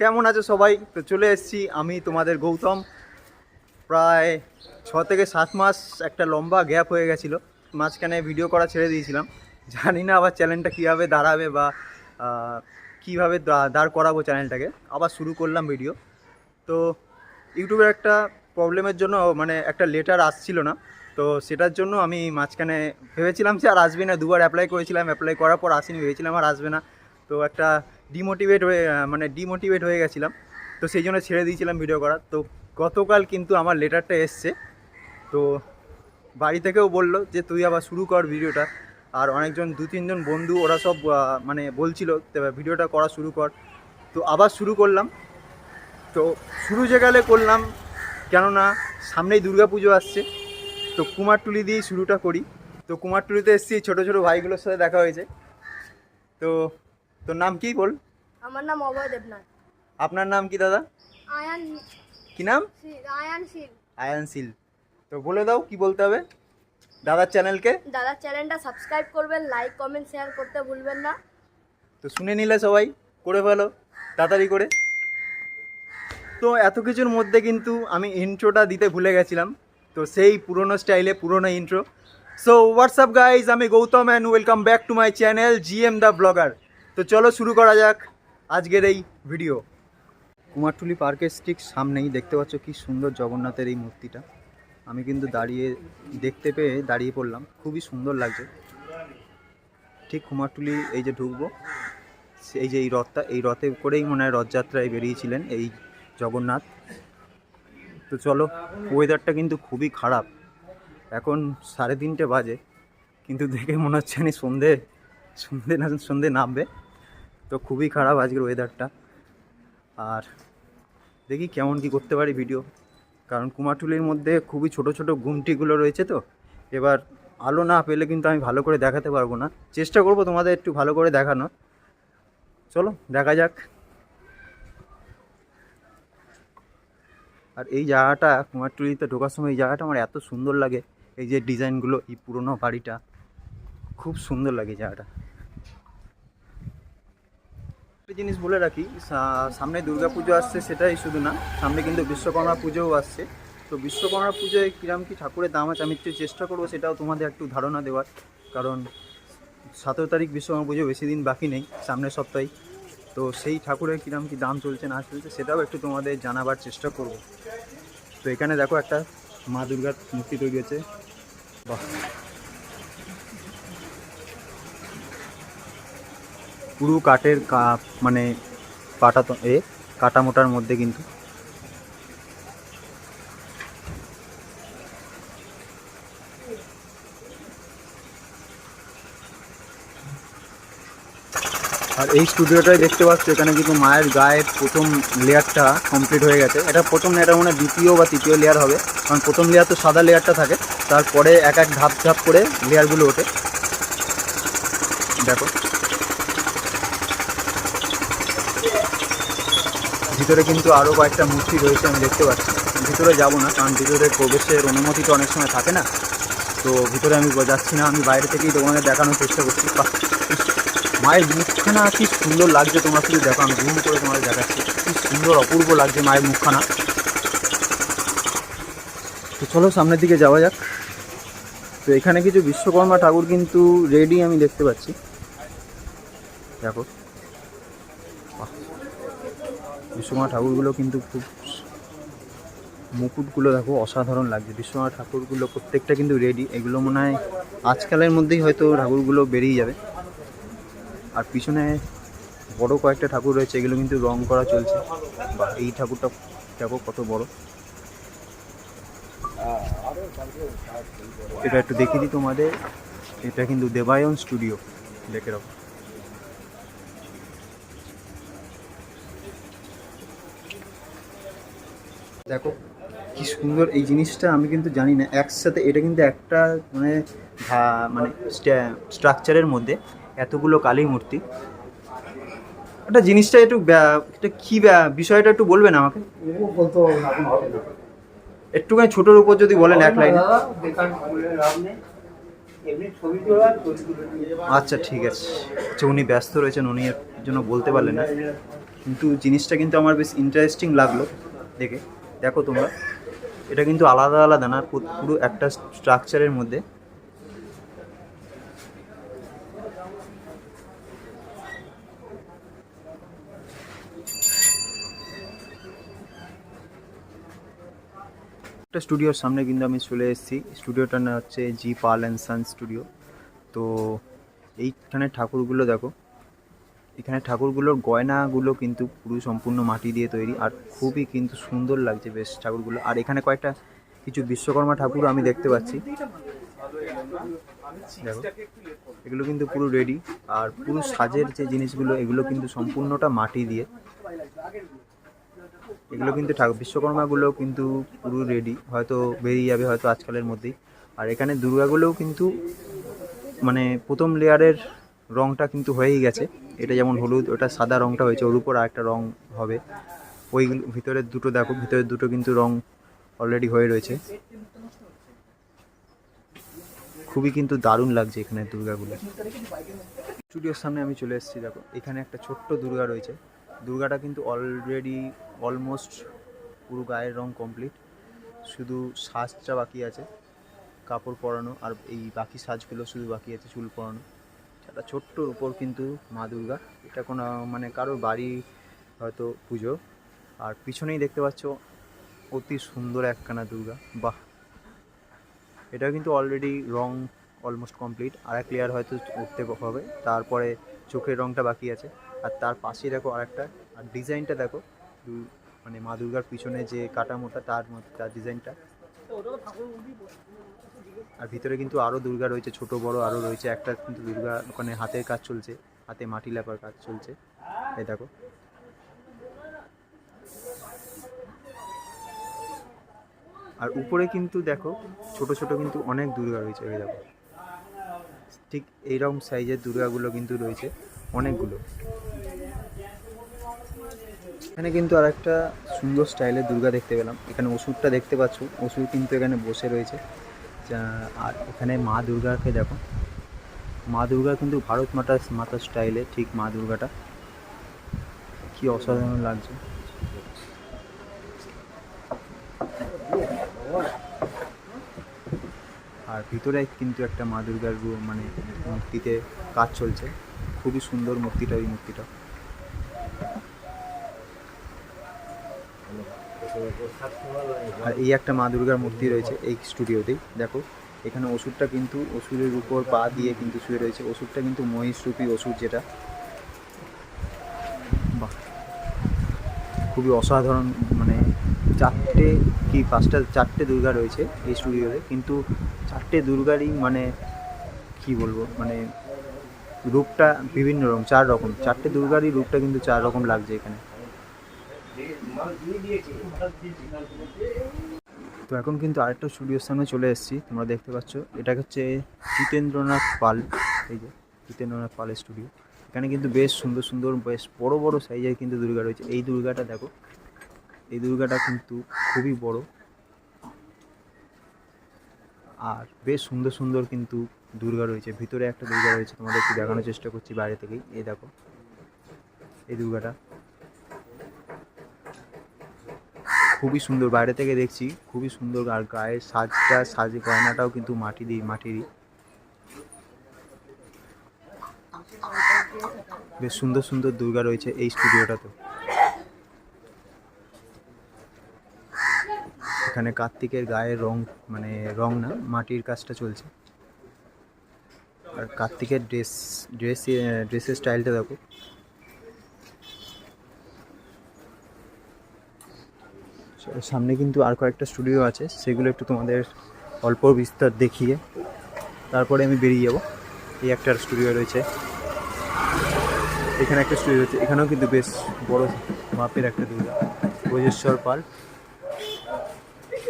কেমন আছো সবাই? তো চলে এসেছি আমি তোমাদের গৌতম। প্রায় ছ থেকে সাত মাস একটা লম্বা গ্যাপ হয়ে গেছিল। মাঝখানে ভিডিও করা ছেড়ে দিয়েছিলাম। জানি না আবার চ্যানেলটা কীভাবে দাঁড়াবে বা কীভাবে দাঁড় করাবো চ্যানেলটাকে আবার শুরু করলাম ভিডিও তো ইউটিউবের একটা প্রবলেমের জন্য মানে একটা লেটার আসছিল না। তো সেটার জন্য আমি মাঝখানে ভেবেছিলাম যে আর আসবে না। দুবার অ্যাপ্লাই করেছিলাম। অ্যাপ্লাই করার পর আসেনি, ভেবেছিলাম আর আসবে না। তো একটা ডিমোটিভেট হয়ে মানে ডিমোটিভেট হয়ে গেছিলাম। তো সেই জন্য ছেড়ে দিয়েছিলাম ভিডিও করা। তো গতকাল কিন্তু আমার লেটারটা এসছে। তো বাড়ি থেকেও বলল যে, তুই আবার শুরু কর ভিডিওটা আর অনেকজন, দু, তিনজন বন্ধু, ওরা সব মানে বলছিল, "তো ভিডিওটা করা শুরু কর। তো আবার শুরু করলাম। তো শুরু যে গেলে করলাম, কেননা সামনেই দুর্গাপুজো আসছে। তো কুমারটুলি দিয়েই শুরুটা করি। তো কুমারটুলিতে এসেছি, ছোটো ছোটো ভাইগুলোর সাথে দেখা হয়েছে। তো তোর নাম কি বল? আমার নাম অভয় দেবনাথ। আপনার নাম কি দাদা? আয়ান কি নাম? শীল আয়ান শীল। আয়ান সিল তো বলে দাও কি বলতে হবে? দাদার চ্যানেলকে? দাদার চ্যানেলটা সাবস্ক্রাইব করবেন লাইক কমেন্ট শেয়ার করতে ভুলবেন না। তো শুনে নিলে সবাই করে ফেলো তাড়াতাড়ি করে। তো এত কিছুর মধ্যে কিন্তু আমি ইন্ট্রোটা দিতে ভুলে গেছিলাম। তো সেই পুরনো স্টাইলে পুরনো ইন্ট্রো সো হোয়াটসঅ্যাপ গাইজ আমি Gautam and welcome back to my channel GM the blogger তো চলো শুরু করা যাক আজকের এই ভিডিও কুমারটুলি পার্কের ঠিক সামনেই দেখতে পাচ্ছ কি সুন্দর জগন্নাথের এই মূর্তিটা। আমি কিন্তু দাঁড়িয়ে দেখতে পেয়ে দাঁড়িয়ে পড়লাম। খুবই সুন্দর লাগছে। ঠিক কুমারটুলি এই যে ঢুকবো, এই যে এই রথটা, এই রথে করেই মনে হয় রথযাত্রায় বেরিয়েছিলেন এই জগন্নাথ। তো চলো ওয়েদারটা কিন্তু খুবই খারাপ। এখন সাড়ে তিনটে বাজে, কিন্তু দেখে মনে হচ্ছে না সন্ধে। সন্ধে না, সন্ধে নামবে। তো খুবই খারাপ আজকের ওয়েদারটা আর দেখি কেমন কি করতে পারি ভিডিও কারণ কুমারটুলির মধ্যে খুবই ছোট ছোট গুমটিগুলো রয়েছে তো। এবার আলো না পেলে কিন্তু আমি ভালো করে দেখাতে পারব না। চেষ্টা করব তোমাদের একটু ভালো করে দেখানো। চলো, দেখা যাক। আর এই জায়গাটা কুমারটুলিতে ঢোকার সময় এই জায়গাটা আমার এত সুন্দর লাগে। এই যে ডিজাইনগুলো এই পুরনো বাড়িটা। খুব সুন্দর লাগে জায়গাটা। একটা জিনিস বলে রাখি সামনে দুর্গা পুজো আসছে সেটাই শুধু না, সামনে কিন্তু বিশ্বকর্মা পুজোও আসছে। তো বিশ্বকর্মা পুজোয় কিরম কি ঠাকুরের দাম আছে, আমি একটু চেষ্টা করব সেটাও তোমাদের একটু ধারণা দেওয়ার। কারণ সতেরো তারিখ বিশ্বকর্মা পুজো বেশি দিন বাকি নেই, সামনের সপ্তাহে। তো সেই ঠাকুরের কিরম কি দাম চলছে, না চলছে, সেটাও একটু তোমাদের জানাবার চেষ্টা করব। তো এখানে দেখো একটা মা দুর্গার মূর্তি তৈরি হয়েছে। বাহ। পুরো কাঠের কা- মানে কাটা এ কাটা মোটার মধ্যে কিন্তু। আর এই স্টুডিওটাই দেখতে পাচ্ছ, এখানে কিন্তু মায়ের গায়ের প্রথম লেয়ারটা কমপ্লিট হয়ে গেছে। এটা প্রথম এটা মনে দ্বিতীয় বা তৃতীয় লেয়ার হবে, কারণ প্রথম লেয়ার তো সাদা লেয়ারটা থাকে। তারপরে এক এক ধাপ ধাপ করে লেয়ারগুলো ওঠে। দেখো। ভিতরে কিন্তু আরও কয়েকটা মূর্তি রয়েছে, আমি দেখতে পাচ্ছি। ভিতরে যাব না, কারণ ভিতরে প্রবেশের অনুমতি তো অনেক সময় থাকে না। তো ভিতরে আমি যাচ্ছি না, আমি বাইরে থেকেই তোমাদের দেখানোর চেষ্টা করছি। মায়ের মুখখানা কি সুন্দর লাগছে তোমরা শুধু দেখো, আমি জুম করে তোমাদের দেখাচ্ছি। কি সুন্দর, অপূর্ব লাগছে মায়ের মুখখানা। তো চলো সামনের দিকে যাওয়া যাক। তো এখানে কিছু বিশ্বকর্মা ঠাকুর কিন্তু রেডি আমি দেখতে পাচ্ছি। দেখো। বিশ্বকর্মা ঠাকুরগুলো কিন্তু খুব মুকুটগুলো দেখো অসাধারণ লাগছে। বিশ্বকর্মা ঠাকুরগুলো প্রত্যেকটা কিন্তু রেডি এগুলো মনে হয় আজকালের মধ্যেই হয়তো ঠাকুরগুলো বেরিয়ে যাবে। আর পিছনে বড় কয়েকটা ঠাকুর রয়েছে, এগুলো কিন্তু রং করা চলছে। বা এই ঠাকুরটা দেখো কত বড়। এটা একটু দেখিয়ে দিই তোমাদের। এটা কিন্তু দেবায়ন স্টুডিও দেখে রাখো দেখো, কি সুন্দর এই জিনিসটা আমি কিন্তু জানি না। একসাথে এটা কিন্তু একটা মানে মানে স্ট্রাকচারের মধ্যে এতগুলো কালী মূর্তি। একটা জিনিসটা একটু এটা কি বিষয়টা একটু বলবেন আমাকে? একটুখানি ছোটোর উপর যদি বলেন এক লাইন। আচ্ছা ঠিক আছে। আচ্ছা উনি ব্যস্ত রয়েছেন, উনি এর জন্য বলতে পারলেন না। কিন্তু জিনিসটা কিন্তু আমার বেশ ইন্টারেস্টিং লাগল দেখে। দেখো তোমরা, এটা কিন্তু আলাদা আলাদা না, পুরো একটা স্ট্রাকচারের মধ্যে। একটা স্টুডিওর সামনে কিন্তু আমি চলে এসেছি। স্টুডিওটার নাম হচ্ছে জি পাল অ্যান্ড সান স্টুডিও তো, এইখানে ঠাকুরগুলো দেখো। এখানে ঠাকুরগুলোর গয়নাগুলো কিন্তু পুরো সম্পূর্ণ মাটি দিয়ে তৈরি আর খুবই কিন্তু সুন্দর লাগছে বেশ ঠাকুরগুলো। আর এখানে কয়েকটা কিছু বিশ্বকর্মা ঠাকুর আমি দেখতে পাচ্ছি। দেখো, এগুলো কিন্তু পুরো রেডি আর পুরো সাজের যে জিনিসগুলো, এগুলো কিন্তু সম্পূর্ণটা মাটি দিয়ে। এগুলো কিন্তু ঠাকুর, বিশ্বকর্মাগুলো কিন্তু পুরো রেডি হয়তো বেরিয়ে যাবে হয়তো আজকালের মধ্যেই। আর এখানে দুর্গাগুলোও কিন্তু মানে প্রথম লেয়ারের রংটা কিন্তু হয়েই গেছে। এটা যেমন হলুদ, ওটা সাদা রংটা হয়েছে, ওর উপর আরেকটা রং হবে। ওই ভিতরের দুটো দেখো, ভিতরের দুটো কিন্তু রং অলরেডি হয়ে রয়েছে। খুবই কিন্তু দারুণ লাগছে এখানে দুর্গাগুলো। স্টুডিওর সামনে আমি চলে এসেছি, দেখো। এখানে একটা ছোট্ট দুর্গা রয়েছে। দুর্গাটা কিন্তু অলরেডি অলমোস্ট পুরো গায়ের রং কমপ্লিট শুধু সাজটা বাকি আছে, কাপড় পরানো, আর এই বাকি সাজগুলো শুধু বাকি আছে চুল পরানো। একটা ছোট্টর উপর কিন্তু মা দুর্গা। এটা কোনো মানে কারোর বাড়ি হয়তো পুজো। আর পিছনেই দেখতে পাচ্ছ, অতি সুন্দর একখানা দুর্গা। বাহ! এটা কিন্তু অলরেডি রং অলমোস্ট কমপ্লিট আর এক লেয়ার হয়তো উঠতে হবে। তারপরে চোখের রংটা বাকি আছে। আর তার পাশে দেখো আরেকটা। আর ডিজাইনটা দেখো। মানে মা দুর্গার পিছনে যে কাটা মোটা, তার তার ডিজাইনটা আর ভিতরে কিন্তু আরও দুর্গা রয়েছে, ছোট, বড় আরও রয়েছে। একটা কিন্তু দুর্গা ওখানে হাতের কাজ চলছে, হাতে মাটি লেপার কাজ চলছে। এই দেখো। আর উপরে কিন্তু দেখো, ছোট ছোট কিন্তু অনেক দুর্গা রয়েছে, এই দেখো। ঠিক এইরকম সাইজের দুর্গাগুলো কিন্তু রয়েছে, অনেকগুলো। এখানে কিন্তু আর একটা সুন্দর স্টাইলের দুর্গা দেখতে পেলাম। এখানে ওষুধটা দেখতে পাচ্ছ, ওষুধ কিন্তু এখানে বসে রয়েছে। আর এখানে মা দুর্গাকে দেখো। মা দুর্গা কিন্তু ভারত মাতা মাতা স্টাইলে ঠিক মা দুর্গাটা। কি অসাধারণ লাগছে। আর ভিতরে কিন্তু একটা মা দুর্গার মানে মূর্তিতে কাজ চলছে। খুবই সুন্দর মূর্তিটা ওই মূর্তিটা। আর এই একটা মা দুর্গার মূর্তি রয়েছে এই স্টুডিওতেই। দেখো, এখানে ওষুধটা কিন্তু ওষুধের উপর পা দিয়ে কিন্তু শুয়ে রয়েছে। ওষুধটা কিন্তু মহিষরূপী ওষুধ যেটা। খুবই অসাধারণ মানে চারটে কি পাঁচটা, চারটে দুর্গা রয়েছে এই স্টুডিওতে। কিন্তু চারটে দুর্গারই মানে কি বলব মানে রূপটা বিভিন্ন রকম, চার রকম। চারটে দুর্গারই রূপটা কিন্তু চার রকম লাগছে এখানে। তো এখন কিন্তু আরেকটা স্টুডিওর সামনে চলে এসেছি, তোমরা দেখতে পাচ্ছ। এটা হচ্ছে জিতেন্দ্রনাথ পাল, এই যে জিতেন্দ্রনাথ পালের স্টুডিও এখানে কিন্তু বেশ সুন্দর সুন্দর, বেশ বড় বড় সাইজের কিন্তু দুর্গা রয়েছে। এই দুর্গাটা দেখো, এই দুর্গাটা কিন্তু খুবই বড়। আর বেশ সুন্দর সুন্দর কিন্তু দুর্গা রয়েছে। ভিতরে একটা দুর্গা রয়েছে, তোমাদের একটু দেখানোর চেষ্টা করছি বাইরে থেকেই। এই দেখো, এই দুর্গাটা। খুবই সুন্দর, বাইরে থেকে দেখছি, খুবই সুন্দর আর গায়ের সাজটা, সাজ গয়নাটাও কিন্তু মাটি দিয়ে, মাটিরই। বেশ সুন্দর সুন্দর দুর্গা রয়েছে এই স্টুডিওটাতে। এখানে কার্তিকের গায়ের রং মানে রং না, মাটির কাজটা চলছে। আর কার্তিকের ড্রেস ড্রেস, ড্রেসের স্টাইলটা দেখো। সামনে কিন্তু আর কয়েকটা স্টুডিও আছে, সেগুলো একটু তোমাদের অল্প বিস্তার দেখিয়ে তারপরে আমি বেরিয়ে যাব। এই একটা স্টুডিও রয়েছে। এখানে একটা স্টুডিও রয়েছে, এখানেও কিন্তু বেশ বড় মাপের একটা দুর্গা ব্রজেশ্বর পাল,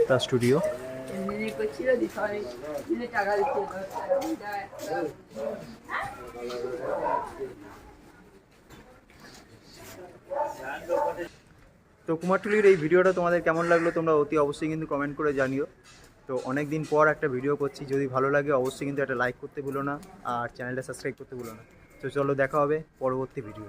তার স্টুডিও Viene তো কুমারটুলির এই ভিডিওটা তোমাদের কেমন লাগল তোমরা অতি অবশ্যই কিন্তু কমেন্ট করে জানিও। তো অনেক দিন পর একটা ভিডিও করছি, যদি ভালো লাগে অবশ্যই কিন্তু একটা লাইক করতে ভুলো না, আর চ্যানেলটা সাবস্ক্রাইব করতে ভুলো না। তো চলো দেখা হবে পরবর্তী ভিডিও